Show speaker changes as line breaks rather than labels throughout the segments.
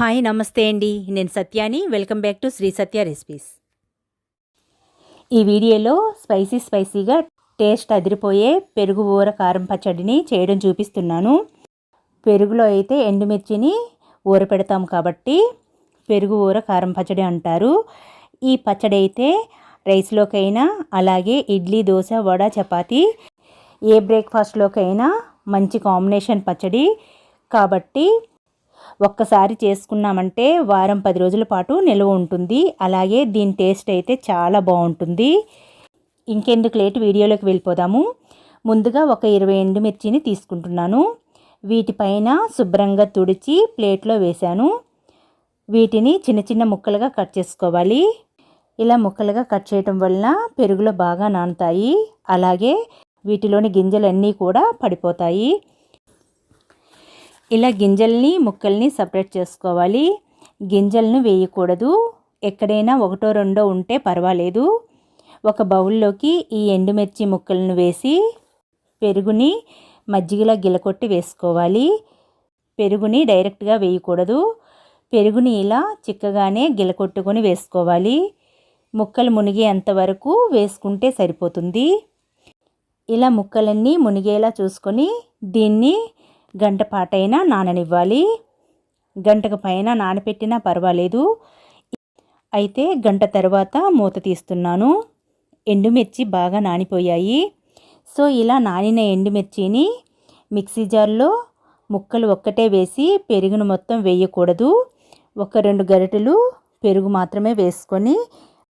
Hi నమస్తే అండి. నేను సత్యాని. Welcome back to Shri Satya recipes. ఈ వీడియోలో స్పైసీ స్పైసీగా టేస్ట్ అదిరిపోయే పెరుగు ఊర కారం పచ్చడిని చేయడం చూపిస్తున్నాను. పెరుగులో అయితే ఎండుమిర్చిని ఊర పెడతాం కాబట్టి పెరుగు ఊర కారం పచ్చడి అంటారు. ఈ పచ్చడి అయితే రైస్లోకైనా అలాగే ఇడ్లీ దోశ వడ చపాతి ఏ బ్రేక్ఫాస్ట్లోకైనా మంచి కాంబినేషన్ పచ్చడి. కాబట్టి ఒక్కసారి చేసుకున్నామంటే వారం పది రోజుల పాటు నిల్వ ఉంటుంది. అలాగే దీని టేస్ట్ అయితే చాలా బాగుంటుంది. ఇంకెందుకు లేట్ వీడియోలోకి వెళ్ళిపోదాము. ముందుగా ఒక ఇరవై ఎండుమిర్చిని తీసుకుంటున్నాను. వీటిపైన శుభ్రంగా తుడిచి ప్లేట్లో వేశాను. వీటిని చిన్న చిన్న ముక్కలుగా కట్ చేసుకోవాలి. ఇలా ముక్కలుగా కట్ చేయటం వలన పెరుగులో బాగా నానుతాయి. అలాగే వీటిలోని గింజలన్నీ కూడా పడిపోతాయి. ఇలా గింజల్ని ముక్కల్ని సపరేట్ చేసుకోవాలి. గింజలను వేయకూడదు. ఎక్కడైనా ఒకటో రెండో ఉంటే పర్వాలేదు. ఒక బౌల్లోకి ఈ ఎండుమిర్చి ముక్కలను వేసి పెరుగుని మజ్జిగలా గిలకొట్టి వేసుకోవాలి. పెరుగుని డైరెక్ట్గా వేయకూడదు. పెరుగుని ఇలా చిక్కగానే గిలకొట్టుకొని వేసుకోవాలి. ముక్కలు మునిగేంత వరకు వేసుకుంటే సరిపోతుంది. ఇలా ముక్కలన్నీ మునిగేలా చూసుకొని దీన్ని గంట పాటైనా నాననివ్వాలి. గంటకు పైన నానపెట్టినా పర్వాలేదు. అయితే గంట తర్వాత మూత తీస్తున్నాను. ఎండుమిర్చి బాగా నానిపోయాయి. సో ఇలా నానిన ఎండుమిర్చిని మిక్సీ జార్లో ముక్కలు ఒక్కటే వేసి పెరుగును మొత్తం వేయకూడదు. ఒక రెండు గరిటెలు పెరుగు మాత్రమే వేసుకొని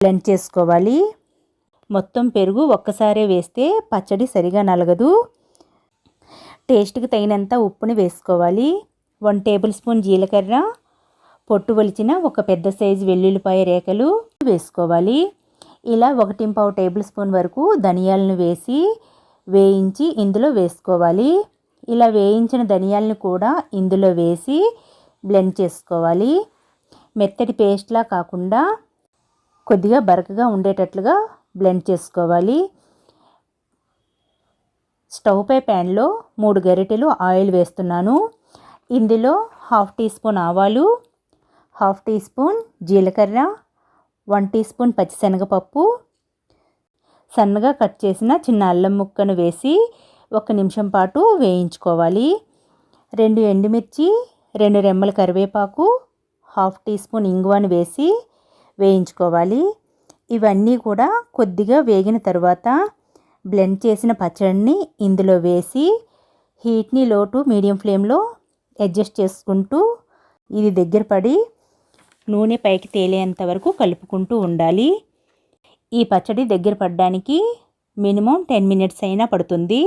బ్లెండ్ చేసుకోవాలి. మొత్తం పెరుగు ఒక్కసారే వేస్తే పచ్చడి సరిగా నలగదు. టేస్ట్కి తగినంత ఉప్పుని వేసుకోవాలి. వన్ టేబుల్ స్పూన్ జీలకర్ర పొట్టు వలిచిన ఒక పెద్ద సైజు వెల్లుల్లిపాయ రేఖలు వేసుకోవాలి. ఇలా ఒకటి పావు టేబుల్ స్పూన్ వరకు ధనియాలను వేసి వేయించి ఇందులో వేసుకోవాలి. ఇలా వేయించిన ధనియాలను కూడా ఇందులో వేసి బ్లెండ్ చేసుకోవాలి. మెత్తటి పేస్ట్లా కాకుండా కొద్దిగా బరకగా ఉండేటట్లుగా బ్లెండ్ చేసుకోవాలి. స్టవ్ పై ప్యాన్లో మూడు గరిటెలు ఆయిల్ వేస్తున్నాను. ఇందులో హాఫ్ టీ స్పూన్ ఆవాలు హాఫ్ టీ స్పూన్ జీలకర్ర వన్ టీ స్పూన్ పచ్చిశనగపప్పు. సన్నగా కట్ చేసిన చిన్న అల్లం ముక్కను వేసి ఒక నిమిషం పాటు వేయించుకోవాలి. రెండు ఎండుమిర్చి రెండు రెమ్మల కరివేపాకు హాఫ్ టీ స్పూన్ ఇంగువను వేసి వేయించుకోవాలి. ఇవన్నీ కూడా కొద్దిగా వేగిన తర్వాత బ్లెండ్ చేసిన పచ్చడిని ఇందులో వేసి హీట్ని లో టు మీడియం ఫ్లేమ్లో అడ్జస్ట్ చేసుకుంటూ ఇది దగ్గర పడి నూనె పైకి తేలేంత వరకు కలుపుకుంటూ ఉండాలి. ఈ పచ్చడి దగ్గర పడడానికి మినిమం టెన్ మినిట్స్ అయినా పడుతుంది.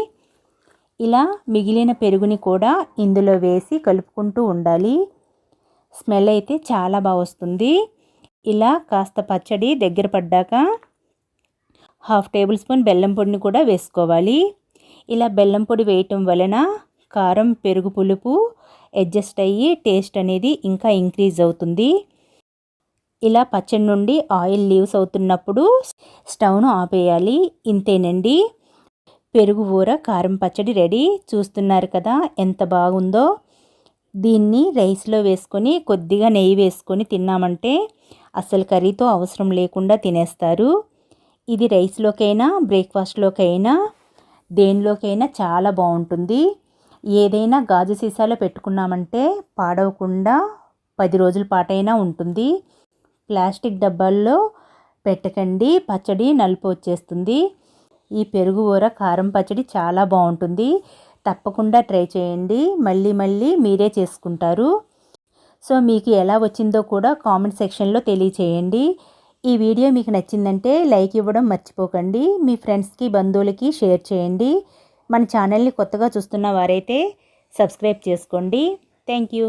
ఇలా మిగిలిన పెరుగుని కూడా ఇందులో వేసి కలుపుకుంటూ ఉండాలి. స్మెల్ అయితే చాలా బాగా వస్తుంది. ఇలా కాస్త పచ్చడి దగ్గర పడ్డాక హాఫ్ టేబుల్ స్పూన్ బెల్లం పొడిని కూడా వేసుకోవాలి. ఇలా బెల్లం పొడి వేయటం వలన కారం పెరుగు పులుపు అడ్జస్ట్ అయ్యి టేస్ట్ అనేది ఇంకా ఇంక్రీజ్ అవుతుంది. ఇలా పచ్చడి నుండి ఆయిల్ లీవ్స్ అవుతున్నప్పుడు స్టవ్ను ఆపేయాలి. ఇంతేనండి. పెరుగు ఊర కారం పచ్చడి రెడీ. చూస్తున్నారు కదా ఎంత బాగుందో. దీన్ని రైస్లో వేసుకొని కొద్దిగా నెయ్యి వేసుకొని తిన్నామంటే అసలు కర్రీతో అవసరం లేకుండా తినేస్తారు. ఇది రైస్లోకైనా బ్రేక్ఫాస్ట్లోకైనా దేనిలోకైనా చాలా బాగుంటుంది. ఏదైనా గాజు సీసాలో పెట్టుకున్నామంటే పాడవకుండా పది రోజుల పాటైనా ఉంటుంది. ప్లాస్టిక్ డబ్బాల్లో పెట్టకండి పచ్చడి నలుపు వచ్చేస్తుంది. ఈ పెరుగు ఊర కారం పచ్చడి చాలా బాగుంటుంది. తప్పకుండా ట్రై చేయండి. మళ్ళీ మళ్ళీ మీరే చేసుకుంటారు. సో మీకు ఎలా వచ్చిందో కూడా కామెంట్ సెక్షన్లో తెలియచేయండి. ఈ వీడియో మీకు నచ్చిందంటే లైక్ ఇవ్వడం మర్చిపోకండి. మీ ఫ్రెండ్స్కి బంధువులకి షేర్ చేయండి. మన ఛానల్ని కొత్తగా చూస్తున్న వారైతే సబ్స్క్రైబ్ చేసుకోండి. Thank you.